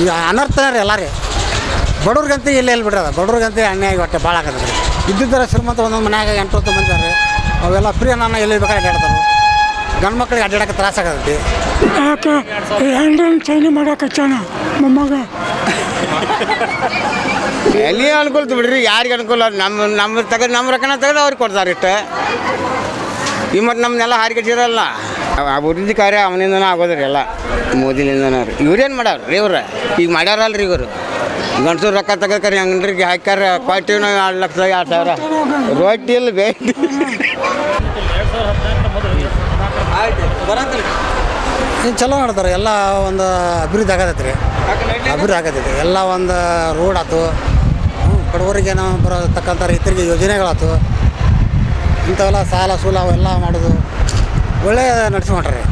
ಈಗ ಅನರ್ಥ ರೀ ಎಲ್ಲ ರೀ ಬಡವ್ರಿಗಂತ ಇಲ್ಲ ಎಲ್ಲಿ ಬಿಡ್ರಿ ಅದು. ಬಡವ್ರಿಗಂತ ಅನ್ಯಾಯ ಹೊಟ್ಟೆ ಭಾಳ ಆಗತ್ತೆ ರೀ ಇದ್ದಿದ್ದರ ಶ್ರೀಮಂತ ಒಂದೊಂದು ಮನ್ಯಾಗ ಎಂಟು ಹೊತ್ತು ಮಂದಿ ಅದಾರೆ ಅವೆಲ್ಲ ಫ್ರೀ ನಾನು ಎಲ್ಲಿ ಬೇಕಾದ್ರೆ ಅಡ್ಡಾಡ್ತಾರೆ ಗಂಡು ಮಕ್ಳಿಗೆ ಅಡ್ಡಾಡಕ್ಕೆ ತ್ರಾಸ ಆಗತ್ತೆ. ಯಾಕೆ? ಹ್ಯಾಂಡಲ್ ಚೈನಿ ಹಚ್ಚಾನ ಮೊಮ್ಮಗ? ಎಲ್ಲಿ ಅನುಕೂಲ ಬಿಡ್ರಿ? ಯಾರಿಗೆ ಅನುಕೂಲ ನಮ್ಮ ನಮ್ಮ ತೆಗೆದು ನಮ್ಮ ರೊಕ್ಕನ ತೆಗೆದು ಅವ್ರಿಗೆ ಕೊಡ್ತಾರೆ ಇಟ್ಟು ಈ ಮತ್ತು ನಮ್ಮನ್ನೆಲ್ಲ ಹಾರಿಕೆಟ್ಟಿರಲ್ಲ ಅಭಿವೃದ್ಧಿ ಕಾರ್ಯ ಅವನಿಂದನೇ ಆಗೋದ್ರಿ ಎಲ್ಲ. ಮೋದಿಲಿಂದನೇ ರೀ ಇವ್ರೇನು ಮಾಡ್ಯಾರ ರೀ ಇವ್ರು? ಈಗ ಮಾಡ್ಯಾರಲ್ರಿ ಇವರು. ಗಂಡಸರು ರೊಕ್ಕ ತಗೋಕರಿ ಅಂಗಡಿಗೆ ಹಾಕ್ಯಾರ ಕೊಟ್ಟಿವಿ ಎರಡು ಲಕ್ಷ, ಎರಡು ಸಾವಿರ. ರೊಟ್ಟಿ ಇಲ್ಲ ಇದು ಚಲೋ ಮಾಡ್ತಾರೆ. ಎಲ್ಲ ಒಂದು ಅಭಿವೃದ್ಧಿ ಆಗತೈತೆ ರೀ. ಅಭಿವೃದ್ಧಿ ಆಗತೈತೆ. ಎಲ್ಲ ಒಂದು ರೋಡ್ ಆಯ್ತು ಬಡವರಿಗೆ ನಾವು ಬರತಕ್ಕಂಥ ರೈತರಿಗೆ ಯೋಜನೆಗಳಾಯ್ತು ಇಂಥವೆಲ್ಲ ಸಾಲ ಸೂಲ ಅವೆಲ್ಲ ಮಾಡೋದು ಒಳ್ಳೆಯ ನಡೆಸ್ಕೊಂಡ್ರಿ.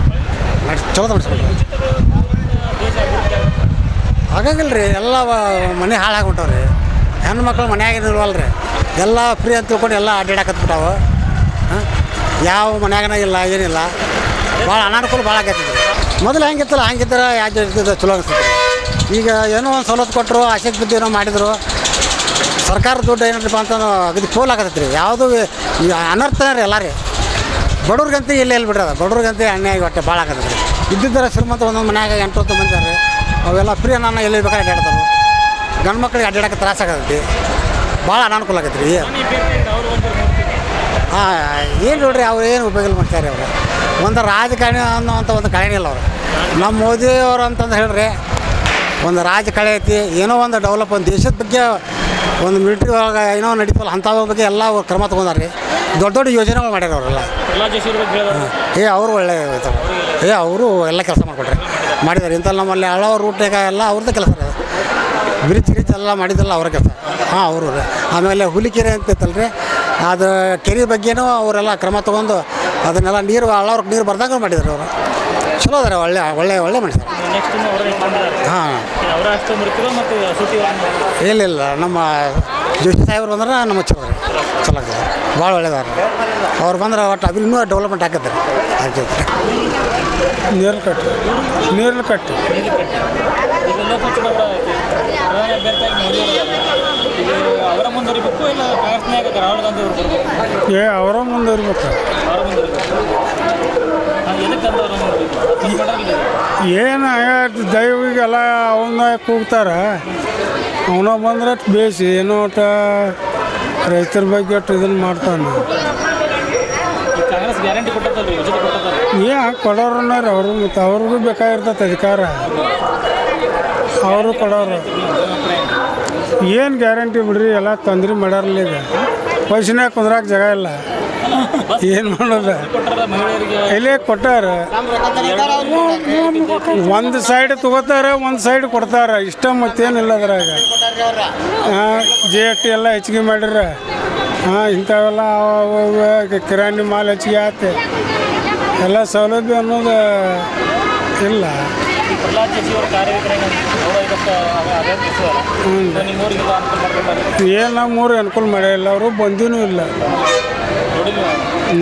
ನಡ್ಸ್ ಚಲೋ ನಡೆಸ್ಕೊಂಡ್ರಿ. ಹಾಗಾಗಿಲ್ಲ ರೀ ಎಲ್ಲ ಮನೆ ಹಾಳಾಗ್ಬಿಟ್ಟವ್ರಿ. ಹೆಣ್ಣು ಮಕ್ಳು ಮನ್ಯಾಗ ಇಲ್ವಲ್ಲ ರೀ ಎಲ್ಲ ಫ್ರೀ ಅಂತ ತಿಳ್ಕೊಂಡು ಎಲ್ಲ ಅಡ್ಡಾಡಕತ್ಬಿಟ್ಟಾವ. ಹಾಂ? ಯಾವ ಮನ್ಯಾಗನ ಇಲ್ಲ, ಏನಿಲ್ಲ. ಭಾಳ ಅನಾನುಕೂಲ ಭಾಳ ಆಗೈತಿ ಮೊದಲು ಹೆಂಗಿತ್ತಲ್ಲ, ಹಂಗಿದ್ರೆ ಯಾಕೆ ಚಲೋ ಅನಿಸ್ತದೆ ಈಗ ಏನೋ ಒಂದು ಸವಲತ್ತು ಕೊಟ್ಟರು ಆಸೆಗೆ ಬಿದ್ದು ಏನೋ ಮಾಡಿದ್ರು. ಸರ್ಕಾರ ದುಡ್ಡು ಏನಪ್ಪ ಅಂತ ಅಗದಿ ಫೋಲ್ ಆಗತ್ತೈತ್ರಿ ಯಾವುದು ಅನರ್ಥನ ರೀ ಎಲ್ಲ ರೀ. ಬಡವ್ರಿಗಂತ ಇಲ್ಲ ಎಲ್ಲಿ ಬಿಡ್ರಿ ಬಡವ್ರಿಗಂತ ಅನ್ಯಾಯ ಹೊಟ್ಟೆ ಭಾಳ ಆಗತ್ತೆ ರೀ. ಇದ್ದಿದ್ದರ ಶ್ರೀಮಂತ ಒಂದೊಂದು ಮನ್ಯಾಗ ಎಂಟು ಹೊತ್ತು ಮಂದಿ ರೀ ಅವೆಲ್ಲ ಫ್ರೀ ಅನ್ನ ಎಲ್ಲಿ ಬೇಕಾದ್ರೆ ಅಡ್ಡಾಡ್ತಾರೆ ಗಂಡು ಮಕ್ಳಿಗೆ ಅಡ್ಡಾಡಕ್ಕೆ ತ್ರಾಸ ಆಗತ್ತೆ ಭಾಳ ಅನಾನುಕೂಲ ಆಗತ್ತೆ ರೀ. ಹಾಂ, ಏನು ನೋಡ್ರಿ ಅವ್ರು ಏನು ಉಪಯೋಗ ಮಾಡ್ತಾರೆ ಅವರು. ಒಂದು ರಾಜಕಾರಣಿ ಅನ್ನೋವಂಥ ಒಂದು ಕಳೆನೇ ಇಲ್ಲ ಅವರು. ನಮ್ಮ ಮೋದಿಯವರು ಅಂತಂದು ಹೇಳ್ರಿ ಒಂದು ರಾಜಕಾರಣಿ ಐತಿ, ಏನೋ ಒಂದು ಡೆವಲಪ್ ಒಂದು ದೇಶದ ಬಗ್ಗೆ ಒಂದು ಮಿಲಿಟ್ರಿ ಒಳಗೆ ಏನೋ ನಡೀತಲ್ಲ ಅಂಥವ್ರ ಬಗ್ಗೆ ಎಲ್ಲ ಅವ್ರು ಕ್ರಮ ತೊಗೊಂಡಾರ. ರೀ ದೊಡ್ಡ ದೊಡ್ಡ ಯೋಜನೆಗಳು ಮಾಡ್ಯಾರ ಅವರೆಲ್ಲ. ಏ ಅವರು ಒಳ್ಳೆ. ಏ ಅವರು ಎಲ್ಲ ಕೆಲಸ ಮಾಡಿಕೊಟ್ರೆ. ಮಾಡಿದ್ದಾರೆ. ಇಂಥ ನಮ್ಮಲ್ಲಿ ಹಳ್ಳವ ರೂಟ್ನಾಗ ಎಲ್ಲ ಅವ್ರದ್ದು ಕೆಲಸ ರೀ ಬ್ರಿಡ್ಜ್ ಗಿರಿಜ್ ಎಲ್ಲ ಮಾಡಿದ್ದಲ್ಲ ಅವರ ಕೆಲಸ. ಹಾಂ ಅವರು ಆಮೇಲೆ ಹುಲಿಕೆರೆ ಅಂತೈತಲ್ಲ ರೀ ಅದು ಕೆರೆ ಬಗ್ಗೆನೂ ಅವರೆಲ್ಲ ಕ್ರಮ ತೊಗೊಂಡು ಅದನ್ನೆಲ್ಲ ನೀರು ಹಳ್ಳವ್ರಿಗೆ ನೀರು ಬರ್ದಂಗೆ ಮಾಡಿದ್ರು ಅವರು. ಚಲೋ ಅದಾರೆ ಒಳ್ಳೆ ಒಳ್ಳೆ ಒಳ್ಳೆ ಮನುಷ್ಯ. ಹಾಂ. ಇಲ್ಲ ಇಲ್ಲ ನಮ್ಮ ಜೋಶಿ ಸಾಹೇಬ್ರು ಬಂದ್ರೆ ನಮ್ಮ ಚಲೋ ರೀ. ಚಲೋ ಆಗ್ತದೆ ಭಾಳ ಒಳ್ಳೇದಾರ ಅವ್ರು ಬಂದ್ರೆ ಒಟ್ಟು ಅದು ಇನ್ನೂ ಡೆವಲಪ್ಮೆಂಟ್ ಆಗತ್ತೆ ಆಗ್ತೈತೆ ನೀರು ಕಟ್ಟು. ನೀರು ಕಟ್ಟು. ಏ ಅವರ ಮುಂದುವರಿಬೇಕು. ಏನು ದೈವಿಗೆಲ್ಲ ಅವನ್ನ ಕೂಗ್ತಾರ. ಅವನ ಬಂದ್ರೆ ಬೇಸಿ ಏನೋ ಒಟ್ಟ ರೈತರ ಬಗ್ಗೆ ಒಟ್ಟು ಇದನ್ನು ಮಾಡ್ತಾನೆ. ಏ ಕೊಡೋರನ್ನಾರ ಅವರು ಮತ್ತು ಅವ್ರಿಗೂ ಬೇಕಾಗಿರ್ತೈತೆ ಅಧಿಕಾರ. ಅವರು ಕೊಡೋರು. ಏನು ಗ್ಯಾರಂಟಿ ಬಿಡ್ರಿ ಎಲ್ಲ ತೊಂದ್ರೆ ಮಾಡ್ಯಾರಲ್ಲ ಈಗ. ಪೈಸಿನ ಕುಂದ್ರಾಕ ಜಾಗ ಇಲ್ಲ. ಏನು ಮಾಡೋದು? ಇಲ್ಲೇ ಕೊಟ್ಟಾರ. ಒಂದು ಸೈಡ್ ತಗೋತಾರ, ಒಂದು ಸೈಡ್ ಕೊಡ್ತಾರ. ಇಷ್ಟ ಮತ್ತೇನಿಲ್ಲ ಅದ್ರಾಗ. ಜಿ ಎಸ್ ಟಿ ಎಲ್ಲ ಹೆಚ್ಚಿಗೆ ಮಾಡಿರ. ಹಾಂ ಇಂಥವೆಲ್ಲ ಕಿರಾಣಿ ಮಾಲ್ ಹೆಚ್ಚಿಗೆ ಆಯ್ತು ಎಲ್ಲ ಸೌಲಭ್ಯ ಅನ್ನೋದು ಇಲ್ಲ. ಮಾಡ್ಯಾರ ಏನು ನಮ್ಮೂರು ಅನುಕೂಲ ಮಾಡಿಲ್ಲ. ಅವರು ಬಂದಿನೂ ಇಲ್ಲ.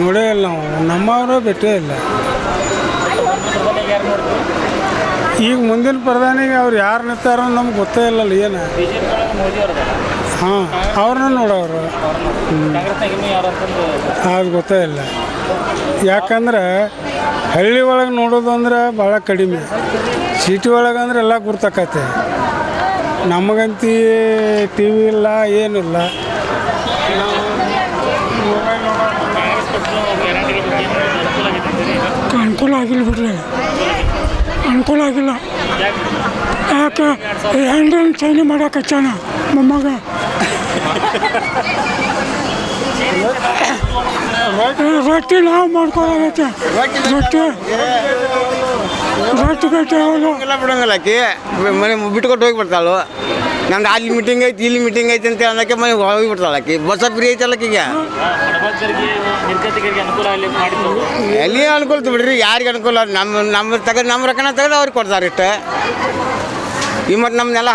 ನೋಡೇ ಇಲ್ಲ ನಾವು. ನಮ್ಮವರು ಭೇಟೇ ಇಲ್ಲ. ಈಗ ಮುಂದಿನ ಪ್ರಧಾನಿಗೆ ಅವ್ರು ಯಾರು ನಿಂತಾರೋ ನಮ್ಗೆ ಗೊತ್ತೇ ಇಲ್ಲಲ್ಲ ಏನು. ಹಾಂ ಅವ್ರನ್ನ ನೋಡೋರು. ಅದು ಗೊತ್ತೇ ಇಲ್ಲ. ಯಾಕಂದ್ರೆ ಹಳ್ಳಿ ಒಳಗೆ ನೋಡೋದು ಅಂದ್ರೆ ಭಾಳ ಕಡಿಮೆ. ಸಿಟಿ ಒಳಗೆ ಅಂದ್ರೆ ಎಲ್ಲ ಗುರ್ತಕತ್ತೆ ನಮಗಂತೂ ಟಿ ವಿ ಇಲ್ಲ ಏನಿಲ್ಲ ಕೊಟ್ಟರು ಗ್ಯಾರಂಟಿಗಳ ಬಗ್ಗೆ ಏನು ಅನುಕೂಲ ಆಗಿಲ್ಲ ಬಿಡ್ರಿ. ಅನುಕೂಲ ಆಗಿಲ್ಲ. ಯಾಕೆ? ಹ್ಯಾಂಡಲ್ ಚೈನಿ ಮಾಡಕತ್ತಾನ ಮೊಮ್ಮಗ. ರೊಟ್ಟಿ ನಾವು ಮಾಡ್ಕೊಳಗತ್ತೆ ರೊಟ್ಟಿ. ರೊಟ್ಟಿ ಎಲ್ಲ ಬಿಡಂಗಿಲ್ಲ ಮನೆ ಬಿಟ್ಕೊಟ್ಟು ಹೋಗಿ ಬಿಡ್ತಾಳು. ನಮ್ದು ಅಲ್ಲಿ ಮೀಟಿಂಗ್ ಐತಿ, ಇಲ್ಲಿ ಮೀಟಿಂಗ್ ಐತಿ ಅಂತ ಅನ್ನೋಕೆ ಮನೆ ಹೋಗಿ ಬಿಡ್ತಾಳೆ ಆಕಿ. ಬಸ್ ಫ್ರೀ ಐತಲ್ಲ ಈಗ. ಎಲ್ಲಿ ಅನುಕೂಲ ಬಿಡ್ರಿ, ಯಾರಿಗೆ ಅನುಕೂಲ? ನಮ್ಮ ನಮ್ಮ ತೆಗೆದು ನಮ್ಮ ರೊಕ್ಕನ ತೆಗೆದು ಅವ್ರಿಗೆ ಕೊಡ್ತಾರೆ ಇಷ್ಟ. ಈ ಮತ್ತು ನಮ್ಮನ್ನೆಲ್ಲ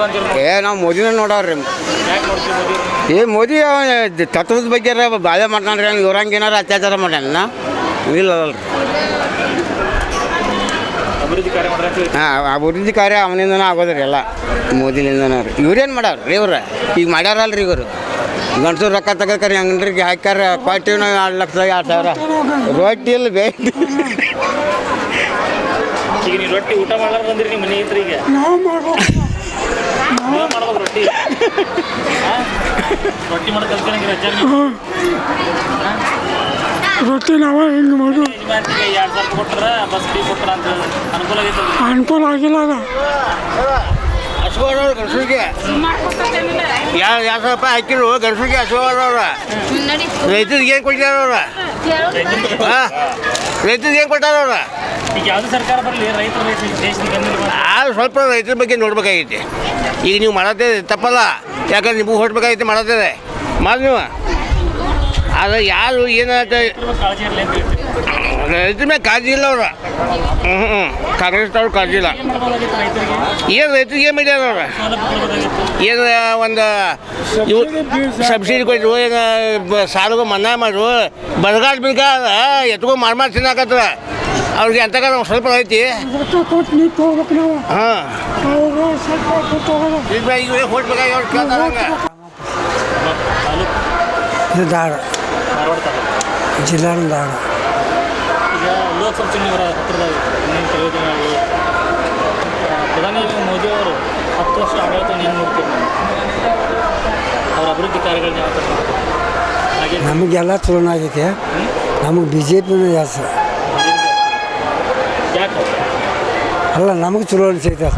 ಗಾಂಧಿ ಅವ್ರು ಏ, ನಾವು ಮೋದಿನ ನೋಡವ್ರಿ? ಏ, ಮೋದಿ ತತ್ವದ ಬಗ್ಗೆ ಬಾಧೆ ಮಾಡ್ತಾನ್ರಿ, ಹಂಗೆ ಅತ್ಯಾಚಾರ ಮಾಡ್ಯಾನ? ಇಲ್ಲ ಅಲ್ರಿ ಅಭಿವೃದ್ಧಿ ಕಾರ್ಯ ಮಾಡ್ರಿ ಅಂತ ಹೇಳಿ ಹಾಂ ಅಭಿವೃದ್ಧಿ ಕಾರ್ಯ ಅವನಿಂದನೇ ಆಗೋದ್ರಿ ಎಲ್ಲ. ಮೋದಿಲಿಂದನೇ ರೀ. ಇವ್ರೇನು ಮಾಡ್ಯಾರ ರೀ ಇವ್ರ. ಈಗ ರೀ ಇವರು. ಗಂಡಸರು ರೊಕ್ಕ ತಗೋತಾರೆ ಅಂಗಡಿಗೆ ಹಾಕ್ಯಾರ ಕೊಟ್ಟಿವಿ ನಾವು ಎರಡು ಲಕ್ಷ ಎರಡು ಸಾವಿರ. ರೊಟ್ಟಿ ಇಲ್ಲ ಬೇಕು ರೊಟ್ಟಿ ಊಟ ಮಾಡ್ಲಾರ ಬಂದಿರಿ ನಿಮ್ಮ ಮನೆ ಐತ್ರಿ ಈಗ ರೊಟ್ಟಿ. ರೊಟ್ಟಿ ರೊಟ್ಟಿ ನಾವೇ ಹಿಂಗೆ ಅಂತ ಅನುಕೂಲ ಆಗಿಲ್ಲ ಅದ. ರೈತರಿಗೆ ಏನು ರೈತರಿಗೆ ಏನು ಸ್ವಲ್ಪ ರೈತರ ಬಗ್ಗೆ ನೋಡ್ಬೇಕಾಗೈತಿ ಈಗ ನೀವು ಮಾಡತ್ತೇವೆ ತಪ್ಪಲ್ಲ ಯಾಕಂದ್ರೆ ನಿಮಗೂ ಹೊರಡ್ಬೇಕಾಗೈತಿ ಮಾಡತ್ತೇವೆ ಮಾಡಿ ನೀವು ಆದರೆ ಯಾರು ಏನಾಯ್ತು ರೈತರ ಮೇಲೆ ಕಾಳಜಿ ಇಲ್ಲ ಅವ್ರ. ಹ್ಞೂ ಹ್ಞೂ ಕಾಂಗ್ರೆಸ್ ಅವ್ರು ಕಾಳಜಿ ಇಲ್ಲ. ಏನು ರೈತರಿಗೆ ಏನು ಮಾಡ್ಯಾರ ಅವ್ರ? ಏನು ಒಂದು ಇವು ಸಬ್ಸಿಡಿ ಕೊಟ್ಟರು ಏನು ಸಾಲಗೂ ಮನ್ನಾ ಮಾಡು ಬರಗಾಲ ಬೇಕಾದ ಎತ್ಕೊ ಮಾರ್ ಮಾಡಿ ತಿನ್ನಾಕತ್ರ. ಅವ್ರಿಗೆ ಅಂತ ಸ್ವಲ್ಪ ಐತಿ. ರೊಕ್ಕ ಕೊಟ್ಟು ನೀವು ಹಾಂ ಸ್ವಲ್ಪ ಹಂಗೆ. ತಾಲೂಕು ಇದು ದಾಡ ಧಾರವಾಡ ತಾಲೂಕು ಜಿಲ್ಲಾ ದಾಡ ಈಗ ಲೋಕಸಭಾ ಚುನಾವಣೆ ಇನ್ನೇನು ಕೆಲವು ದಿನಗಳು ಪ್ರಧಾನಿ ಮೋದಿ ಅವರು ಹತ್ತು ವರ್ಷ ಆಡಳಿತ ಏನು ನೋಡ್ತೀವಿ ಅವ್ರ ಅಭಿವೃದ್ಧಿ ಕಾರ್ಯಗಳನ್ನ ಯಾವ ಥರ ಹಾಗೆ ನಮಗೆಲ್ಲ ಚಲೋ ಆಗೈತೆ. ನಮಗೆ ಬಿ ಜೆ ಪಿನೂ ಜಾಸ್ತಿ. ಯಾಕೆ? ಅಲ್ಲ ನಮಗೆ ಚಲೋ ಅನಿಸೈತೆ.